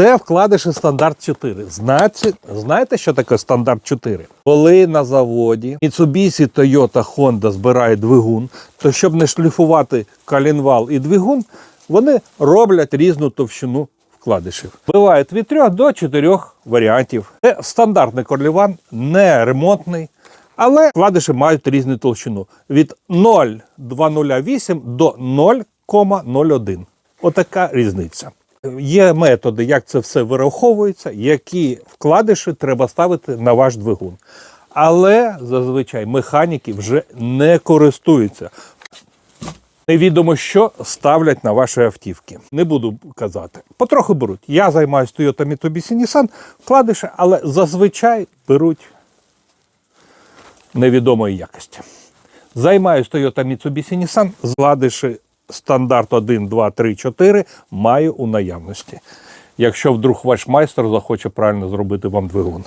Це вкладиші стандарт 4. Знаєте, знаєте, що таке стандарт 4? Коли на заводі Mitsubishi, Toyota, Honda збирають двигун, то щоб не шліфувати калінвал і двигун, вони роблять різну товщину вкладишів. Бувають від 3 до 4 варіантів. Це стандартний корліван, не ремонтний. Але вкладиші мають різну толщину від 0,208 до 0,01. Отака різниця. Є методи, як це все вираховується, які вкладиші треба ставити на ваш двигун. Але зазвичай механіки вже не користуються. Невідомо, що ставлять на ваші автівки. Не буду казати. Потроху беруть. Я займаюся Toyota Mitsubishi Nissan, вкладиші, але зазвичай беруть невідомої якості. Займаюсь Toyota Mitsubishi Nissan, вкладиші стандарт 1, 2, 3, 4 маю у наявності. Якщо вдруг ваш майстер захоче правильно зробити вам двигун.